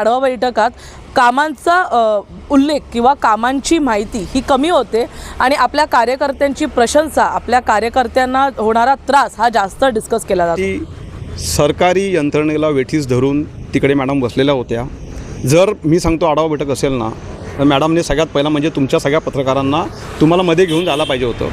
आढावा बैठकात कामांचा उल्लेख किंवा कामांची माहिती ही कमी होते आणि आपल्या कार्यकर्त्यांची प्रशंसा आपल्या कार्यकर्त्यांना होणारा त्रास हा जास्त डिस्कस केला जातो. सरकारी यंत्रणेला वेठीस धरून तिकडे मॅडम बसलेल्या होत्या. जर मी सांगतो आढावा बैठक असेल ना तर मॅडमने सगळ्यात पहिला म्हणजे तुमच्या सगळ्या पत्रकारांना तुम्हाला मध्ये घेऊन जायला पाहिजे होतं.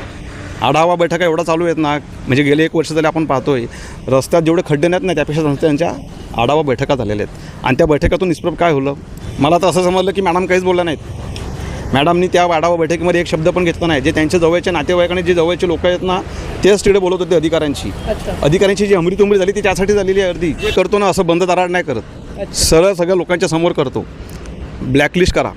आढावा बैठका एवढा चालू आहेत ना म्हणजे गेले एक वर्ष झाले आपण पाहतोय रस्त्यात जेवढे खड्डे नाहीत ना त्यापेक्षा त्यांच्या आढावा बैठका झालेल्या आहेत. आणि त्या बैठकातून निष्प्रभ काय होलं? मला तर असं समजलं की मॅडम काहीच बोलल्या नाहीत. मॅडमनी त्या आढावा बैठकीमध्ये एक शब्द पण घेतला नाही जे त्यांच्या जवळचे नातेवाईक आणि जे जवळचे लोक आहेत ना तेच तिकडे बोलत होते अधिकाऱ्यांची अधिकाऱ्यांची जी हमरी तुमरी झाली ती त्यासाठी झालेली आहे अर्धी. करतो ना असं बंद दाराड नाही करत. सरळ सगळ्या लोकांच्या समोर करतो. ब्लॅकलिस्ट करा.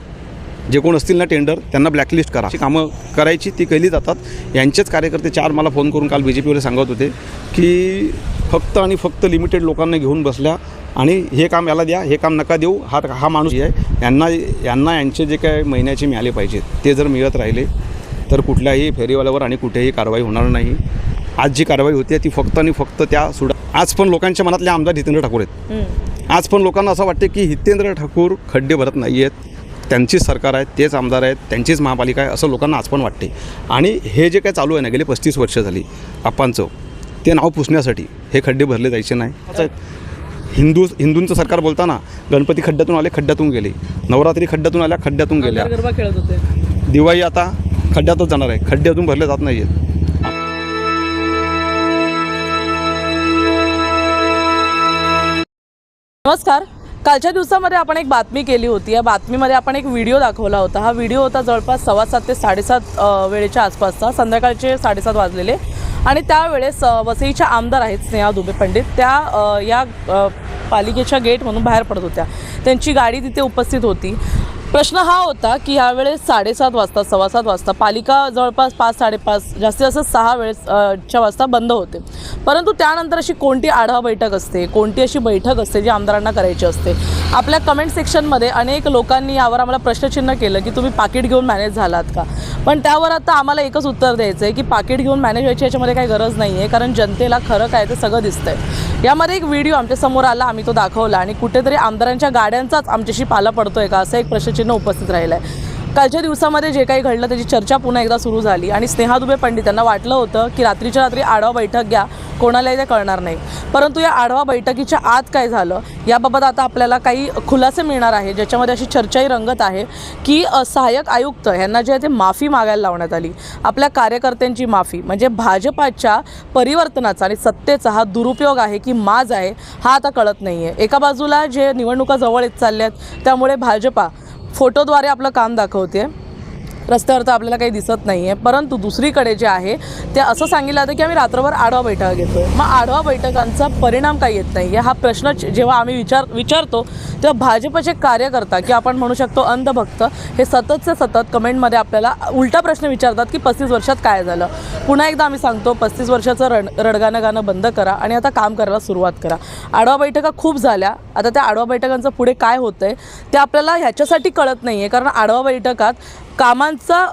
जे कोण असतील ना टेंडर त्यांना ब्लॅकलिस्ट करा. अशी कामं करायची ती केली जातात. यांचेच कार्यकर्ते चार मला फोन करून काल बी जे पीवाले सांगत होते की फक्त आणि फक्त लिमिटेड लोकांना घेऊन बसल्या आणि हे काम याला द्या हे काम नका देऊ हा हा माणूस आहे. यांना यांना यांचे जे काय महिन्याचे मिळाले पाहिजेत ते जर मिळत राहिले तर कुठल्याही फेरीवाल्यावर आणि कुठेही कारवाई होणार नाही. आज जी कारवाई होते ती फक्त आणि फक्त त्या सुडा आज पण लोकांच्या मनातले आमदार हितेंद्र ठाकूर आहेत. आज पण लोकांना असं वाटते की हितेंद्र ठाकूर खड्डे भरत नाही आहेत त्यांचीच सरकार आहे तेच आमदार आहेत त्यांचीच महापालिका आहे असं लोकांना आज पण वाटते. आणि हे जे काय चालू आहे ना गेली पस्तीस वर्ष झाली आप्पांचं ते नाव पुसण्यासाठी हे खड्डे भरले जायचे नाही. हिंदू हिंदूंचं सरकार बोलताना गणपती खड्ड्यातून आले खड्ड्यातून गेले. नवरात्री खड्ड्यातून आल्या खड्ड्यातून गेल्या. गरबा खेळत होते. दिवाळी आता खड्ड्यातच जाणार आहे. खड्डे अजून भरले जात नाही आहेत नमस्कार. कालच्या दिवसामध्ये आपण एक बातमी केली होती. या बातमीमध्ये आपण एक व्हिडिओ दाखवला होता. हा व्हिडिओ होता जवळपास सव्वा सात ते साडेसात वेळेच्या आसपासचा. संध्याकाळचे साडेसात वाजलेले. आणि त्यावेळेस वसईचे वसईच्या आमदार आहेत स्नेहा दुबे पंडित. त्या या पालिकेच्या गेटमधून बाहेर पडत होत्या. त्यांची गाडी तिथे उपस्थित होती. प्रश्न हा होता की ह्यावेळेस साडेसात वाजता सव्वा सात वाजता पालिका जवळपास पाच साडेपाच जास्तीत जास्त सहा वेळेस च्या वाजता बंद होते. परंतु त्यानंतर अशी कोणती आढावा बैठक असते? कोणती अशी बैठक असते जी आमदारांना करायची असते? आपल्या कमेंट सेक्शनमध्ये अनेक लोकांनी यावर आम्हाला प्रश्नचिन्ह केलं की तुम्ही पाकिट घेऊन मॅनेज झालात का? पण त्यावर आता आम्हाला एकच उत्तर द्यायचं आहे की पाकिट घेऊन मॅनेज व्हायची याच्यामध्ये काही गरज नाही आहे कारण जनतेला खरं काय ते सगळं दिसतंय. यामध्ये एक व्हिडिओ आमच्यासमोर आला आम्ही तो दाखवला आणि कुठेतरी आमदारांच्या गाड्यांचाच आमच्याशी पाला पडतोय का असं एक प्रश्नचिन्ह उपस्थित राहिलं आहे कालच्या दिवसामध्ये जे काही घडलं त्याची चर्चा पुन्हा एकदा सुरू झाली. आणि स्नेहा दुबे पंडित यांना वाटलं होतं की रात्रीच्या रात्री आढावा बैठक घ्या कोणालाही ते कळणार नाही. परंतु या आढावा बैठकीच्या आत काय झालं याबाबत आता आपल्याला काही खुलासे मिळणार आहे ज्याच्यामध्ये अशी चर्चाही रंगत आहे की सहाय्यक आयुक्त यांना जे आहे ते माफी मागायला लावण्यात आली. आपल्या कार्यकर्त्यांची माफी म्हणजे भाजपाच्या परिवर्तनाचा आणि सत्तेचा हा दुरुपयोग आहे की माज आहे हा आता कळत नाही आहे एका बाजूला जे निवडणुका जवळ येत चालल्या आहेत त्यामुळे भाजपा फोटोद्वारे आपलं काम दाखवते रस्त्यावर तर आपल्याला काही दिसत नाही आहे परंतु दुसरीकडे जे आहे ते असं सांगितलं जातं की आम्ही रात्रभर आढावा बैठका घेतो मग आढावा बैठकांचा परिणाम काही येत नाही आहे हा प्रश्न जेव्हा आम्ही विचार विचारतो तेव्हा भाजपचे कार्यकर्ता की आपण म्हणू शकतो अंधभक्त हे सततचे सतत कमेंटमध्ये आपल्याला उलटा प्रश्न विचारतात की पस्तीस वर्षात काय झालं? पुन्हा एकदा आम्ही सांगतो पस्तीस वर्षाचं रड रडगाणं गाणं बंद करा आणि आता काम करायला सुरुवात करा. आढावा बैठका खूप झाल्या. आता त्या आढावा बैठकांचं पुढे काय होतं आहे ते आपल्याला ह्याच्यासाठी कळत नाही आहे कारण आढावा बैठकात कामांचा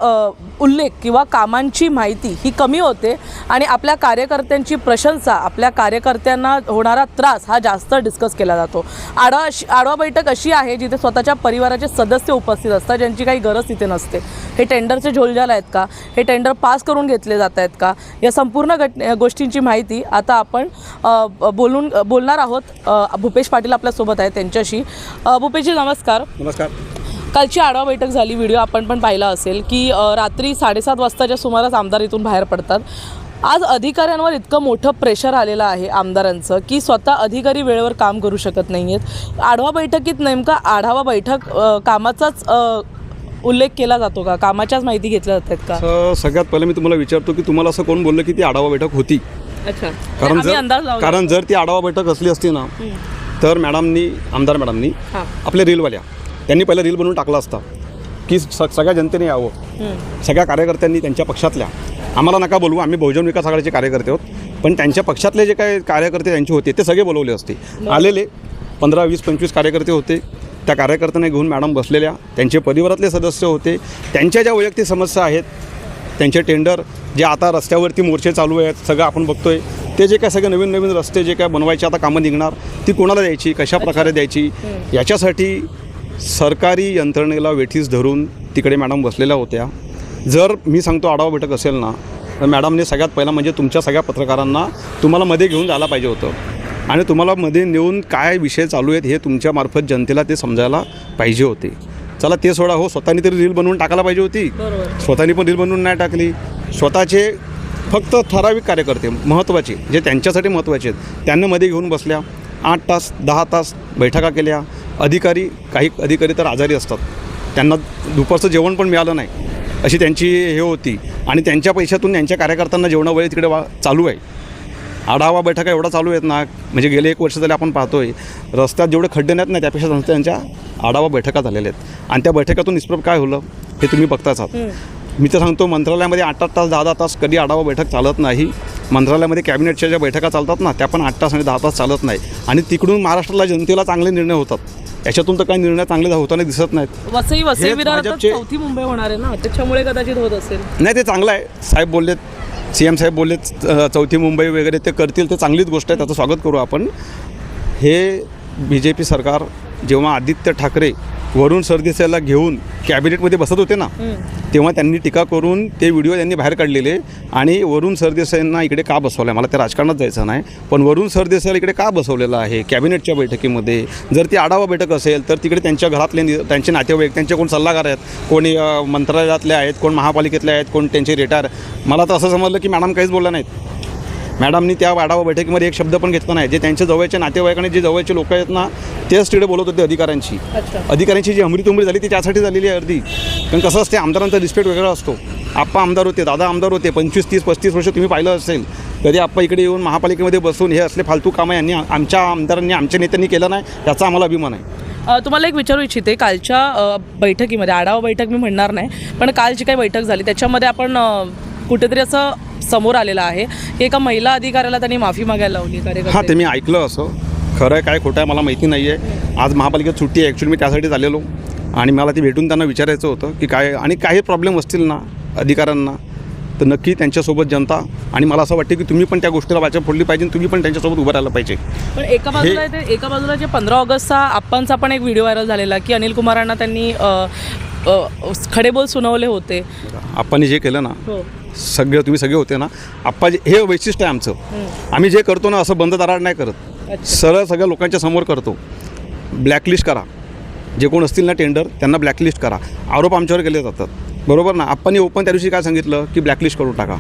उल्लेख किंवा कामांची माहिती ही कमी होते आणि आपल्या कार्यकर्त्यांची प्रशंसा आपल्या कार्यकर्त्यांना होणारा त्रास हा जास्त डिस्कस केला जातो. आडवा अशी- आडवा बैठक अशी आहे जिथे स्वतःच्या परिवाराचे सदस्य उपस्थित असतात ज्यांची काही गरज तिथे नसते. हे टेंडरचे झोलझाल आहेत का? हे टेंडर पास करून घेतले जात आहेत का? या संपूर्ण घट गोष्टींची माहिती आता आपण ब- बोलून बोलणार आहोत. भूपेश पाटील आपल्यासोबत आहेत त्यांच्याशी. भूपेशजी नमस्कार. नमस्कार. कालची आढावा बैठक झाली व्हिडिओ आपण पण पाहिला असेल की रात्री साडेसात वाजताच्या सुमारास आमदार इथून बाहेर पडतात. आज अधिकाऱ्यांवर इतकं मोठं प्रेशर आलेलं आहे आमदारांचं की स्वतः अधिकारी वेळेवर काम करू शकत नाही आहेत आढावा बैठकीत नेमका आढावा बैठक कामाचाच उल्लेख केला जातो का? कामाच्याच माहिती घेतल्या जातात का? सगळ्यात पहिलं मी तुम्हाला विचारतो की तुम्हाला असं कोण बोललं की ती आढावा बैठक होती? अच्छा. कारण जर. कारण जर ती आढावा बैठक असली असती ना तर मॅडमनी आमदार मॅडमनी आपल्या रीलवाल्या त्यांनी पहिला रील बनवून टाकला असता की स सगळ्या जनतेने यावं. सगळ्या कार्यकर्त्यांनी त्यांच्या पक्षातल्या. आम्हाला नका बोलवू आम्ही बहुजन विकास आघाडीचे कार्यकर्ते आहोत. पण त्यांच्या पक्षातले जे काही कार्यकर्ते त्यांचे होते ते सगळे बोलवले असते. आलेले पंधरा वीस पंचवीस कार्यकर्ते होते. त्या कार्यकर्त्यांना घेऊन मॅडम बसलेल्या त्यांचे परिवारातले सदस्य होते. त्यांच्या ज्या वैयक्तिक समस्या आहेत त्यांचे टेंडर जे आता रस्त्यावरती मोर्चे चालू आहेत सगळं आपण बघतोय. ते जे काय सगळे नवीन नवीन रस्ते जे काय बनवायचे आता कामं निघणार ती कोणाला द्यायची कशा प्रकारे द्यायची याच्यासाठी सरकारी यंत्रणेला वेठीस धरून तिकडे मॅडम बसलेल्या होत्या. जर मी सांगतो आढावा बैठक असेल ना तर मॅडमने सगळ्यात पहिला म्हणजे तुमच्या सगळ्या पत्रकारांना तुम्हाला मध्ये घेऊन जायला पाहिजे होतं. आणि तुम्हाला मध्ये नेऊन काय विषय चालू आहेत हे तुमच्या मार्फत जनतेला ते समजायला पाहिजे होते. चला ते सोडा हो स्वतःनी तरी रील बनवून टाकायला पाहिजे होती. स्वतःनी पण रील बनवून नाही टाकली. स्वतःचे फक्त ठराविक कार्यकर्ते महत्त्वाचे जे त्यांच्यासाठी महत्त्वाचे आहेत त्यांना मध्ये घेऊन बसल्या. आठ तास दहा तास बैठका केल्या. अधिकारी काही अधिकारी तर आजारी असतात. त्यांना दुपारचं जेवण पण मिळालं नाही. अशी त्यांची हे होती. आणि त्यांच्या पैशातून त्यांच्या कार्यकर्त्यांना जेवणावेळी तिकडे वा चालू आहे. आढावा बैठका एवढा चालू आहेत ना म्हणजे गेले एक वर्ष झाले आपण पाहतोय. रस्त्यात जेवढे खड्डे नाहीत ना त्यापेक्षा त्यांच्या आढावा बैठका झालेल्या आहेत. आणि त्या बैठकातून निष्प्रभ काय होलं हे तुम्ही बघताच आहात. मी तर सांगतो मंत्रालयामध्ये आठ आठ तास दहा दहा तास कधी आढावा बैठक चालत नाही. मंत्रालयामध्ये कॅबिनेटच्या ज्या बैठका चालतात ना त्या पण आठ तास आणि दहा तास चालत नाही. आणि तिकडून महाराष्ट्राला जनतेला चांगले निर्णय होतात. याच्यातून तर काही निर्णय चांगले होताना दिसत नाहीत. वसई वसई हेच विरार आता भाजपचे- चौथी मुंबई होणार आहे ना? त्याच्यामुळे कदाचित होत असेल. नाही ते चांगलं आहे. साहेब बोललेत सी एम साहेब बोललेत अ, चौथी मुंबई वगैरे ते करतील ते चांगलीच गोष्ट आहे त्याचं स्वागत करू आपण. हे बी जे पी सरकार जेव्हा आदित्य ठाकरे वरुण सरदेसाईला घेऊन कॅबिनेटमध्ये बसत होते ना तेव्हा त्यांनी टीका करून ते व्हिडिओ त्यांनी बाहेर काढलेले. आणि वरुण सरदेसाईंना इकडे का बसवलं आहे मला त्या राजकारणात जायचं नाही. पण वरुण सरदेसाईला इकडे का बसवलेलं आहे? कॅबिनेटच्या बैठकीमध्ये जर ती आढावा बैठक असेल तर तिकडे त्यांच्या घरातले त्यांचे नातेवाईक त्यांचे कोण सल्लागार आहेत? कोणी मंत्रालयातले आहेत? कोण महापालिकेतले आहेत? कोण त्यांचे रिटायर? मला तर असं समजलं की मॅडम काहीच बोलल्या नाहीत. मॅडमनी त्या आढावा बैठकीमध्ये एक शब्द पण घेतला नाही. जे त्यांच्या जवळचे नातेवाईक आणि जे जवळचे लोक आहेत ना तेच तिकडे बोलत होते अधिकाऱ्यांची अच्छा. अधिकाऱ्यांची जी अमृत उमरी झाली ती त्यासाठी झालेली आहे अर्धी. कारण कसं असते आमदारांचा रिस्पेक्ट वेगळा असतो. आप्पा आमदार होते दादा आमदार होते पंचवीस तीस पस्तीस वर्ष तुम्ही पाहिलं असेल. कधी आप्पा इकडे येऊन महापालिकेमध्ये बसून हे असले फालतू कामं यांनी आमच्या आमदारांनी आमच्या नेत्यांनी केलं नाही याचा आम्हाला अभिमान आहे. तुम्हाला एक विचारू इच्छिते कालच्या बैठकीमध्ये आढावा बैठक मी म्हणणार नाही पण काल जी काही बैठक झाली त्याच्यामध्ये आपण कुठेतरी असं समोर आलेलं आहे. की एका महिला अधिकाऱ्याला त्यांनी माफी मागायला लावली हां ते मी ऐकलं असं. खरं आहे काय खोटं आहे मला माहिती नाही आहे आज महापालिकेत सुट्टी आहे. ॲक्च्युली मी त्यासाठीच आलेलो. आणि मला ते भेटून त्यांना विचारायचं होतं की काय आणि काही प्रॉब्लेम असतील ना अधिकाऱ्यांना तर नक्की त्यांच्यासोबत जनता आणि मला असं वाटतं की तुम्ही पण त्या गोष्टीला वाचा फोडली पाहिजे तुम्ही पण त्यांच्यासोबत उभं राहिलं पाहिजे. पण एका बाजूला ते एका बाजूला जे पंधरा ऑगस्टचा आप्पांचा पण एक व्हिडिओ व्हायरल झालेला की अनिल कुमारांना त्यांनी खडेबोल सुनावले होते. आपण जे केलं ना हो. सगळे तुम्ही सगळे होते ना आप्पा जे हे वैशिष्ट्य आहे आमचं. आम्ही जे करतो ना असं बंद दाराड नाही करत. सरळ सगळ्या लोकांच्या समोर करतो. ब्लॅकलिस्ट करा. जे कोण असतील ना टेंडर त्यांना ब्लॅकलिस्ट करा. आरोप आमच्यावर केले जातात. बरोबर ना? आप्पांनी ओपन त्या दिवशी काय सांगितलं? की ब्लॅकलिस्ट करून टाका.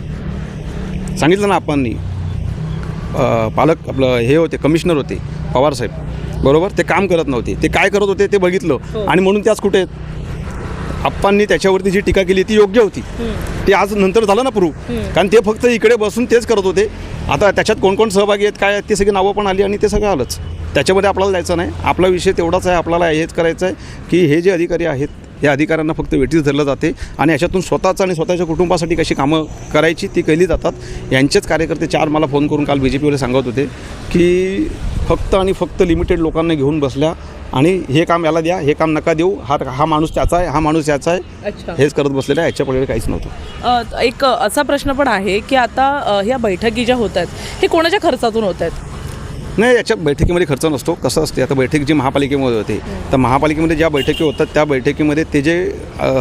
सांगितलं ना आप्पांनी. अं, पालक आपलं हे होते कमिशनर होते पवारसाहेब बरोबर? ते काम करत नव्हते. ते काय करत होते ते बघितलं. आणि म्हणून त्याच कुठे आहेत? आप्पांनी त्याच्यावरती जी टीका केली ती योग्य होती. ते आज नंतर झालं ना प्रूव्ह कारण ते फक्त इकडे बसून तेच करत होते. आता त्याच्यात कोण कोण सहभागी आहेत काय आहेत ते सगळी नावं पण आली आणि ते सगळं आलंच. त्याच्यामध्ये आपल्याला जायचं नाही. आपला विषय तेवढाच आहे. आपल्याला हेच करायचं आहे की हे जे अधिकारी आहेत या अधिकाऱ्यांना फक्त वेठीस धरलं जाते आणि याच्यातून स्वतःचं आणि स्वतःच्या कुटुंबासाठी कशी कामं करायची ती केली जातात. यांचेच कार्यकर्ते चार मला फोन करून काल बी जे पीवाले सांगत होते की फक्त आणि फक्त लिमिटेड लोकांना घेऊन बसल्या. आणि हे काम याला द्या हे काम नका देऊ. हा हा माणूस त्याचा आहे हा माणूस याचा आहे. हेच करत बसलेलं आहे. याच्या पलीकडे काहीच नव्हतं. एक असा प्रश्न पण आहे की आता ह्या बैठकी ज्या होत आहेत हे कोणाच्या खर्चातून होत आहेत? नाही याच्या बैठकीमध्ये खर्च नसतो. कसं असते आता बैठक जी महापालिकेमध्ये होते तर महापालिकेमध्ये ज्या बैठकी होतात त्या बैठकीमध्ये ते जे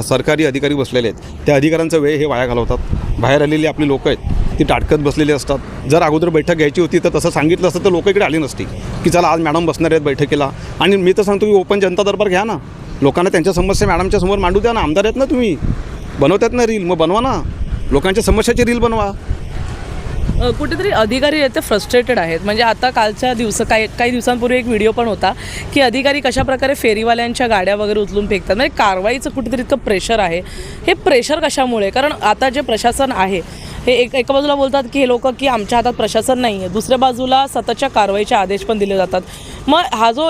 सरकारी अधिकारी बसलेले आहेत त्या अधिकाऱ्यांचा वेळ हे वाया घालवतात. बाहेर आलेली आपली लोकं आहेत ती टाटकत बसलेली असतात. जर अगोदर बैठक घ्यायची होती तर तसं सांगितलं असतं तर लोकं इकडे आली नसती. की चला आज मॅडम बसणार आहेत बैठकीला. आणि मी तर सांगतो की ओपन जनता दरबार घ्या ना. लोकांना त्यांच्या समस्या मॅडमच्या समोर मांडू द्या ना. आमदार आहेत ना तुम्ही. बनवतात ना रील मग बनवा ना. लोकांच्या समस्याची रील बनवा. कुठेतरी अधिकारी आहेत ते फ्रस्ट्रेटेड आहेत. म्हणजे आता कालच्या दिवस काही काही दिवसांपूर्वी एक व्हिडिओ पण होता की अधिकारी कशाप्रकारे फेरीवाल्यांच्या गाड्या वगैरे उचलून फेकतात. म्हणजे कारवाईचं कुठेतरी इतकं प्रेशर आहे. हे प्रेशर कशामुळे? कारण आता जे प्रशासन आहे हे एक एका बाजूला बोलतात की हे लोक की आमच्या हातात प्रशासन नाही आहे. दुसऱ्या बाजूला सततच्या कारवाईचे आदेश पण दिले जातात. मग हा जो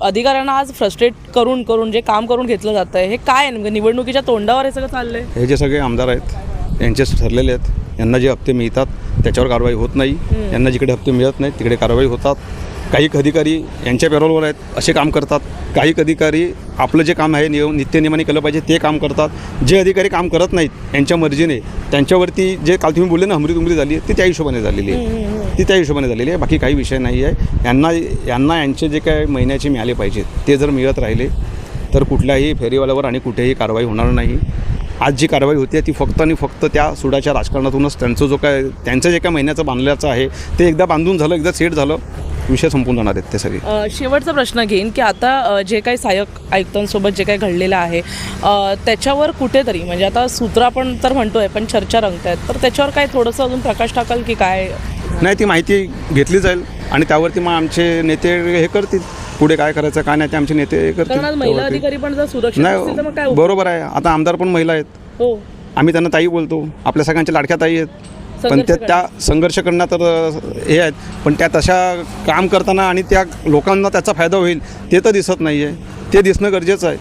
अधिकाऱ्यांना आज फ्रस्ट्रेट करून करून जे काम करून घेतलं जातं आहे हे काय निवडणुकीच्या तोंडावर हे सगळं चाललंय? हे जे सगळे आमदार आहेत यांचेच ठरलेले आहेत. यांना जे हप्ते मिळतात त्याच्यावर कारवाई होत नाही. यांना जिकडे हप्ते मिळत नाहीत तिकडे कारवाई होतात. काही अधिकारी यांच्या पॅरोलवर आहेत असे काम करतात. काही अधिकारी आपलं जे काम आहे नियम नित्यनियमाने केलं पाहिजे ते काम करतात. जे अधिकारी काम करत नाहीत यांच्या मर्जीने त्यांच्यावरती जे काल तुम्ही बोलले ना हमरी तुमरी झाली ती त्या हिशोबाने झालेली आहे. ती त्या हिशोबाने झालेली आहे बाकी काही विषय नाही आहे. यांना यांना यांचे जे काय महिन्याचे मिळाले पाहिजेत ते जर मिळत राहिले तर कुठल्याही फेरीवाल्यावर आणि कुठेही कारवाई होणार नाही. आज जी कारवाई होती ती फक्त आणि फक्त त्या सुडाच्या राजकारणातूनच त्यांचं जो काय त्यांचं जे काय महिन्याचं बांधल्याचं आहे ते एकदा बांधून झालं एकदा सेट झालं विषय संपून जाणार आहेत ते सगळे. अ, शेवटचा प्रश्न घेईन की आता अ, जे काही सहाय्यक आयुक्तांसोबत जे काही घडलेलं आहे अ, त्याच्यावर कुठेतरी म्हणजे आता सूत्र आपण तर म्हणतोय पण चर्चा रंगत आहेत तर त्याच्यावर काय थोडंसं अजून प्रकाश टाकाल की काय? नाही ती माहिती घेतली जाईल आणि त्यावरती मग आमचे नेते हे करतील. पुढे काय करायचं काय नाही ते आमचे नेते हे करतील कारण आज महिला त्यावरती. अधिकारी पण जर सुरक्षित असतील तर मग काय नाही? बरोबर आहे. आता आमदार पण महिला आहेत. हो. आम्ही त्यांना ताई बोलतो. आपल्या सगळ्यांच्या लाडक्या ताई आहेत. पण त्या त्या संघर्ष करण्यात तर हे आहेत. पण त्या तशा काम करताना आणि त्या लोकांना त्याचा फायदा होईल ते तर दिसत नाही आहे ते दिसणं गरजेचं आहे.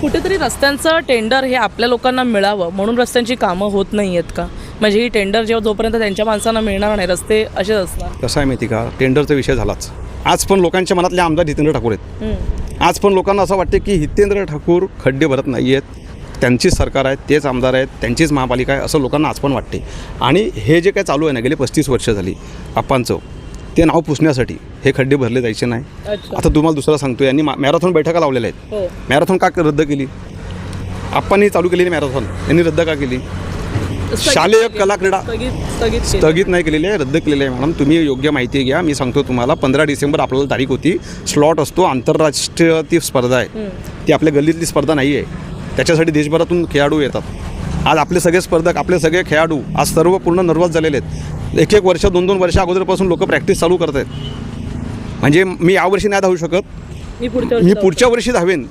कुठेतरी रस्त्यांचं टेंडर हे आपल्या लोकांना मिळावं म्हणून रस्त्यांची कामं होत नाही आहेत का? म्हणजे ही टेंडर जेव्हा जोपर्यंत त्यांच्या माणसांना मिळणार नाही रस्ते असेच असणार. कसं आहे माहिती का? टेंडरचा विषय झालाच. आज पण लोकांच्या मनातले आमदार हितेंद्र ठाकूर आहेत. आज पण लोकांना असं वाटते की हितेंद्र ठाकूर खड्डे भरत नाही आहेत त्यांचीच सरकार आहे तेच आमदार आहेत त्यांचीच महापालिका आहे असं लोकांना आज पण वाटते. आणि हे जे काय चालू आहे ना गेले पस्तीस वर्ष झाली आप्पांचं ते नाव पुसण्यासाठी हे खड्डे भरले जायचे नाही. आता तुम्हाला दुसरा सांगतो यांनी मॅरेथॉन बैठका लावलेल्या आहेत. हो. मॅरेथॉन का रद्द केली? आप्पांनी चालू केलेली मॅरेथॉन यांनी रद्द का केली? शालेय केली. क्रीडा. स्थगित नाही केलेली आहे रद्द केलेली आहे मॅडम तुम्ही योग्य माहिती घ्या. मी सांगतो तुम्हाला पंधरा डिसेंबर आपल्याला तारीख होती. स्लॉट असतो आंतरराष्ट्रीय ती स्पर्धा आहे. ती आपल्या गल्लीतली स्पर्धा नाही आहे त्याच्यासाठी देशभरातून खेळाडू येतात. आज आपले सगळे स्पर्धक आपले सगळे खेळाडू आज सर्व पूर्ण नर्वस झालेले आहेत. एक एक वर्ष दोन दोन वर्ष अगोदरपासून लोक प्रॅक्टिस चालू करत आहेत. म्हणजे मी यावर्षी नाही धावू शकत. मी पुढच्या वर्षी धावेन.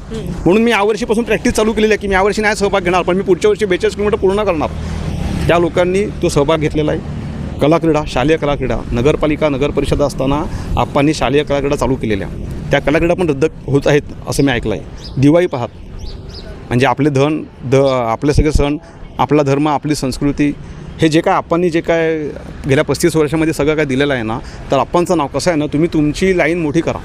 म्हणून मी यावर्षीपासून प्रॅक्टिस चालू केलेली आहे की मी यावर्षी नाही सहभाग घेणार पण मी पुढच्या वर्षी बेचाळीस किलोमीटर पूर्ण करणार. त्या लोकांना तो सहभाग घेतलेला आहे. कला क्रीडा शालेय कला क्रीडा नगरपालिका नगर परिषद असताना आप्पांनी शालेय कला क्रीडा चालू केलेल्या. त्या कला क्रीडा पण रद्द होत आहेत असं मी ऐकलं आहे दिवाळी पाहात. म्हणजे आपले धन द आपले सगळे सण आपला धर्म आपली संस्कृती हे जे काय आप्पांनी जे काय गेल्या पस्तीस वर्षामध्ये सगळं काय दिलेलं आहे ना तर आप्पांचं नाव कसं आहे ना तुम्ही तुमची लाईन मोठी करा.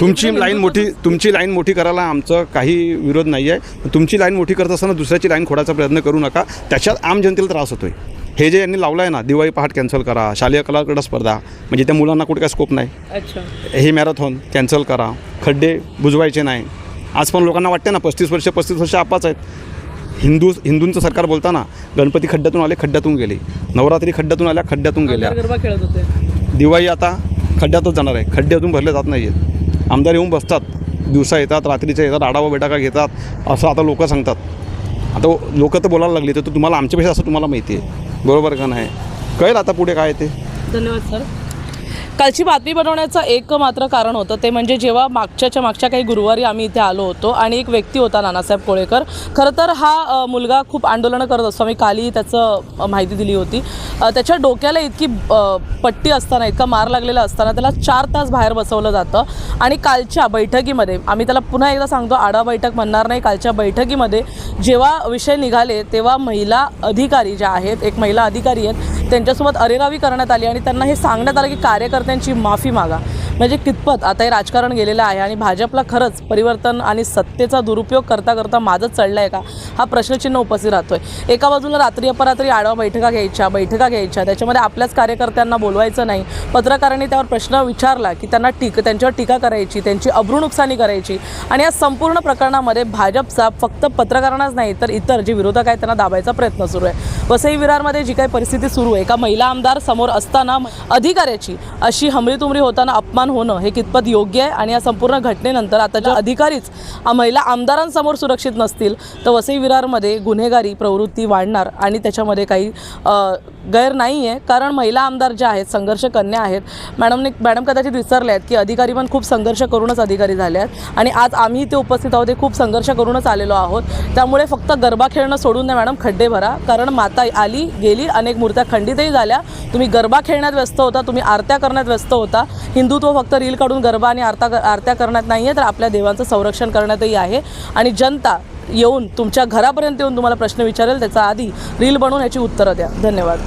तुमची लाईन मोठी तुमची लाईन मोठी करायला आमचं काही विरोध नाही आहे तुमची लाईन मोठी करत असताना दुसऱ्याची लाईन खोडायचा प्रयत्न करू नका. त्याच्यात आम जनतेला त्रास होतोय. हे जे यांनी लावलं आहे ना दिवाळी पहाट कॅन्सल करा शालेय कलाकडं स्पर्धा म्हणजे त्या मुलांना कुठे काय स्कोप नाही. अच्छा. हे मॅरेथॉन कॅन्सल करा. खड्डे बुजवायचे नाही. आज पण लोकांना वाटते ना पस्तीस वर्ष पस्तीस वर्ष आपाच आहेत. हिंदू हिंदूंचं सरकार बोलताना गणपती खड्ड्यातून आले खड्ड्यातून गेले. नवरात्री खड्ड्यातून आल्या खड्ड्यातून गेल्या. दिवाळी आता खड्ड्यातच जाणार आहे. खड्डे अजून भरले जात नाही आहेत आमदार येऊन बसतात. दिवसा येतात रात्रीच्या येतात आढावा बैठका घेतात. असं आता लोक सांगतात. आता लोक तर बोलायला लागली तर तुम्हाला आमच्यापेक्षा असं तुम्हाला माहिती आहे. बरोबर का नाही? कळेल आता पुढे काय ते. धन्यवाद सर. कालची बातमी बनवण्याचं एक मात्र कारण होतं ते म्हणजे जेव्हा मागच्याच्या मागच्या काही गुरुवारी आम्ही इथे आलो होतो आणि एक व्यक्ती होता नानासाहेब कोळेकर. खरं तर हा मुलगा खूप आंदोलनं करत असतो. आम्ही कालही त्याचं माहिती दिली होती. त्याच्या डोक्याला इतकी पट्टी असताना इतका मार लागलेला असताना त्याला चार तास बाहेर बसवलं जातं. आणि कालच्या बैठकीमध्ये आम्ही त्याला पुन्हा एकदा सांगतो आढावा बैठक म्हणणार नाही. कालच्या बैठकीमध्ये जेव्हा विषय निघाले तेव्हा महिला अधिकारी ज्या आहेत एक महिला अधिकारी आहेत त्यांच्यासोबत अरेरावी करण्यात आली आणि त्यांना हे सांगण्यात आलं की त्यांची माफी मागा. म्हणजे कितपत आता हे राजकारण गेलेलं आहे आणि भाजपला खरंच परिवर्तन आणि सत्तेचा दुरुपयोग करता करता माझंच चढलं आहे का? हा प्रश्नचिन्ह उपस्थित राहतोय. एका बाजूला रात्री अपरात्री आढावा बैठका घ्यायच्या बैठका घ्यायच्या त्याच्यामध्ये आपल्याच कार्यकर्त्यांना बोलवायचं नाही. पत्रकारांनी त्यावर प्रश्न विचारला की त्यांना टीक त्यांच्यावर टीका करायची त्यांची अब्रू नुकसानी करायची. आणि या संपूर्ण प्रकरणामध्ये भाजपचा फक्त पत्रकारांनाच नाही तर इतर जे विरोधक आहेत त्यांना दाबायचा प्रयत्न सुरू आहे. वसई विरारमध्ये जी काही परिस्थिती सुरू आहे एका महिला आमदार समोर असताना अधिकाऱ्याची अशी हमरीतुमरी होताना अपमान होणं हे कितपत योग्य आहे? आणि या संपूर्ण घटनेनंतर आता ज्या अधिकारीच महिला आमदारांसमोर सुरक्षित नसतील तर वसई विरारमध्ये गुन्हेगारी प्रवृत्ती वाढणार आणि त्याच्यामध्ये काही गैर नाही आहे कारण महिला आमदार ज्या आहेत संघर्ष कन्या आहेत मॅडमने मॅडम कदाचित विसरले आहेत की अधिकारी पण खूप संघर्ष करूनच अधिकारी झाले आहेत. आणि आज आम्ही ते उपस्थित आहोत हे खूप संघर्ष करूनच आलेलो आहोत. त्यामुळे फक्त गरबा खेळणं सोडून द्या मॅडम खड्डे भरा. कारण माता आली गेली अनेक मूर्त्या खंडितही झाल्या. तुम्ही गरबा खेळण्यात व्यस्त होता तुम्ही आरत्या करण्यात व्यस्त होता. हिंदुत्व फक्त रील काढून गरबा आणि आरता आरत्या करण्यात नाही आहे तर आपल्या देवांचं संरक्षण करण्यातही आहे. आणि जनता येऊन तुमच्या घरापर्यंत येऊन तुम्हाला प्रश्न विचारेल त्याचा आधी रील बनवून याची उत्तरं द्या. धन्यवाद.